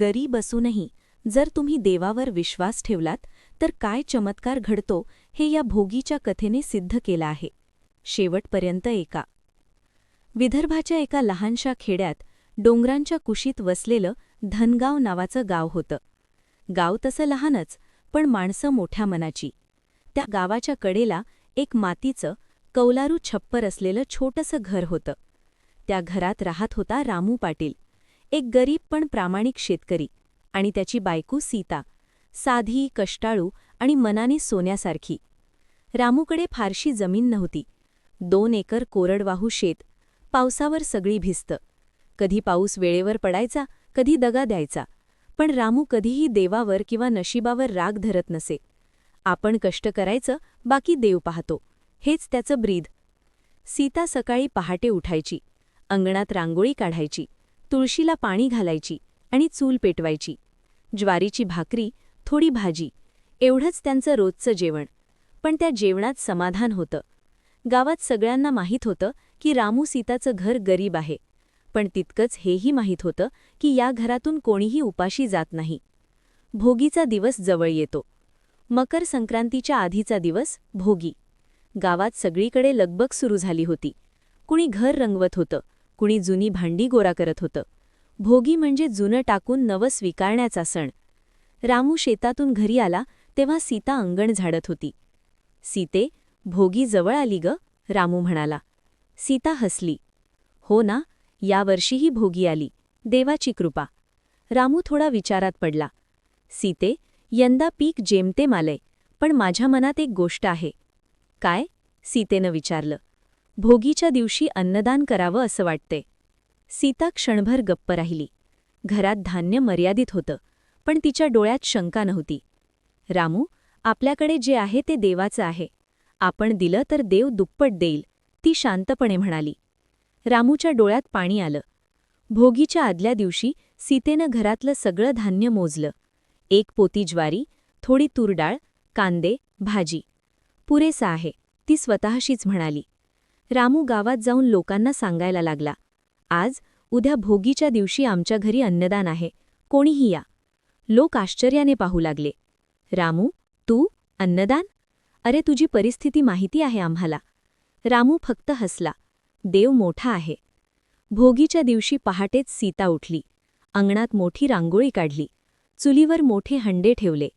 गरीब असूनही जर तुम्ही देवावर विश्वास ठेवलात तर काय चमत्कार घडतो हे या भोगीच्या कथेने सिद्ध केलं आहे. शेवटपर्यंत एका विदर्भाच्या एका लहानशा खेड्यात डोंगरांच्या कुशीत वसलेलं धनगाव नावाचं गाव होतं. गाव तसं लहानच पण माणसं मोठ्या मनाची. त्या गावाच्या कडेला एक मातीचं कौलारू छप्पर असलेलं छोटंसं घर होतं. त्या घरात राहत होता रामू पाटील. एक गरीब पण प्रामाणिक शेतकरी आणि त्याची बायको सीता साधी कष्टाळू आणि मनाने सोन्यासारखी. रामूकडे फारशी जमीन नव्हती. दोन एकर कोरडवाहू शेत पावसावर सगळी भिस्त. कधी पाऊस वेळेवर पडायचा कधी दगा द्यायचा पण रामू कधीही देवावर किंवा नशिबावर राग धरत नसे. आपण कष्ट करायचं बाकी देव पाहतो. हेच त्याचं ब्रीद. सीता सकाळी पहाटे उठायची. अंगणात रांगोळी काढायची. तुळशीला पाणी घालायची आणि चूल पेटवायची. ज्वारीची भाकरी थोडी भाजी एवढंच त्यांचं रोजचं जेवण. पण त्या जेवणात समाधान होतं. गावात सगळ्यांना माहीत होतं की रामू सीताचं घर गरीब आहे. पण तितकंच हेही माहीत होतं की या घरातून कोणीही उपाशी जात नाही. भोगीचा दिवस जवळ येतो. मकर संक्रांतीच्या आधीचा दिवस भोगी. गावात सगळीकडे लगबग सुरू झाली होती. कुणी घर रंगवत होतं. कुणी जुनी भांडी गोरा करत होतं. भोगी म्हणजे जुनं टाकून नवं स्वीकारण्याचा सण. रामू शेतातून घरी आला तेव्हा सीता अंगण झाडत होती. सीते भोगी जवळ आली ग रामू म्हणाला. सीता हसली. हो ना यावर्षीही भोगी आली. देवाची कृपा. रामू थोडा विचारात पडला. सीते यंदा पीक जेमते मालय पण माझ्या मनात एक गोष्ट आहे. काय? सीतेनं विचारलं. भोगीच्या दिवशी अन्नदान करावं असं वाटते. सीता क्षणभर गप्प राहिली. घरात धान्य मर्यादित होतं पण तिच्या डोळ्यात शंका नव्हती. रामू आपल्याकडे जे आहे ते देवाचं आहे. आपण दिलं तर देव दुप्पट देईल ती शांतपणे म्हणाली. रामूच्या डोळ्यात पाणी आलं. भोगीच्या आदल्या दिवशी सीतेनं घरातलं सगळं धान्य मोजलं. एक पोती ज्वारी थोडी तुरडाळ कांदे भाजी. पुरेसा आहे ती स्वतःशीच म्हणाली. रामू गावात जाऊन लोकांना सांगायला लागला आज उद्या भोगीच्या दिवशी आमच्या घरी अन्नदान आहे कोणीही या. लोक आश्चर्याने पाहू लागले रामू तू अन्नदान? अरे तुझी परिस्थिती माहिती आहे आम्हाला. रामू फक्त हसला देव मोठा आहे. भोगीच्या दिवशी पहाटेच सीता उठली अंगणात मोठी रांगोळी काढली चुलीवर मोठे हंडे ठेवले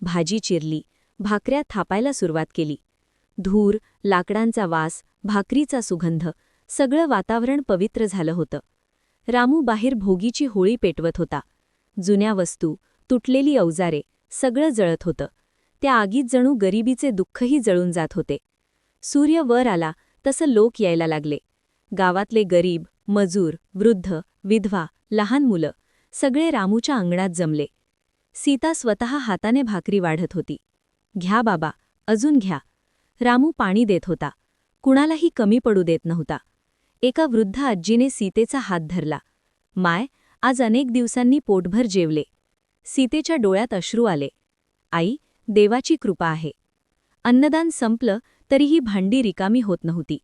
भाजी चिरली भाकऱ्या थापायला सुरुवात केली. धूर लाकडांचा वास भाकरीचा सुगंध सगळं वातावरण पवित्र झालं होतं. रामू बाहेर भोगीची होळी पेटवत होता. जुन्या वस्तू तुटलेली अवजारे सगळं जळत होतं. त्या आगीत जणू गरिबीचे दुःखही जळून जात होते. सूर्य वर आला तसं लोक यायला लागले. गावातले गरीब मजूर वृद्ध विधवा लहान मुलं सगळे रामूच्या अंगणात जमले. सीता स्वतः हाताने भाकरी वाढत होती. घ्या बाबा अजून घ्या रामू पाणी देत होता. कुणालाही कमी पडू देत नव्हता. एका वृद्ध आजीने सीतेचा हात धरला. माय आज अनेक दिवसांनी पोटभर जेवले. सीतेच्या डोळ्यात अश्रू आले. आई देवाची कृपा आहे. अन्नदान संपलं तरीही भांडी रिकामी होत नव्हती.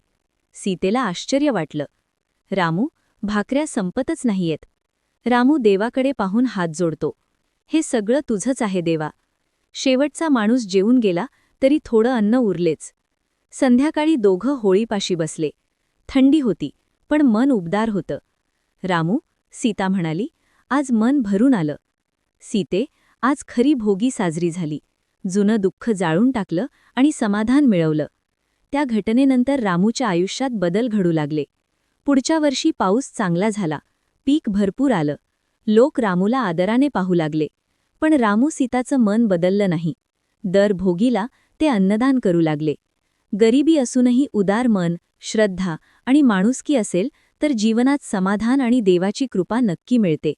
सीतेला आश्चर्य वाटलं. रामू भाकऱ्या संपतच नाहीयेत. रामू देवाकडे पाहून हात जोडतो. हे सगळं तुझंच आहे देवा. शेवटचा माणूस जेवून गेला तरी थोडं अन्न उरलेच. संध्याकाळी दोघं होळीपाशी बसले. थंडी होती पण मन उबदार होतं. रामू सीता म्हणाली आज मन भरून आलं. सीते आज खरी भोगी साजरी झाली. जुनं दुःख जाळून टाकलं आणि समाधान मिळवलं. त्या घटनेनंतर रामूच्या आयुष्यात बदल घडू लागले. पुढच्या वर्षी पाऊस चांगला झाला. पीक भरपूर आलं. लोक रामूला आदराने पाहू लागले. पण रामू सीताचं मन बदललं नाही. दर भोगीला ते अन्नदान करू लागले. गरिबी असूनही उदार मन श्रद्धा आणि माणुसकी असेल तर जीवनात समाधान आणि देवाची कृपा नक्की मिळते.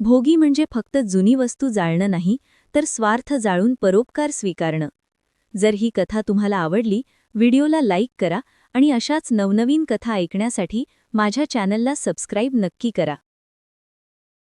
भोगी म्हणजे फक्त जुनी वस्तू जाळणं नाही तर स्वार्थ जाळून परोपकार स्वीकारणं. जर ही कथा तुम्हाला आवडली व्हिडिओला लाईक करा आणि अशाच नवनवीन कथा ऐकण्यासाठी माझ्या चॅनलला सबस्क्राईब नक्की करा.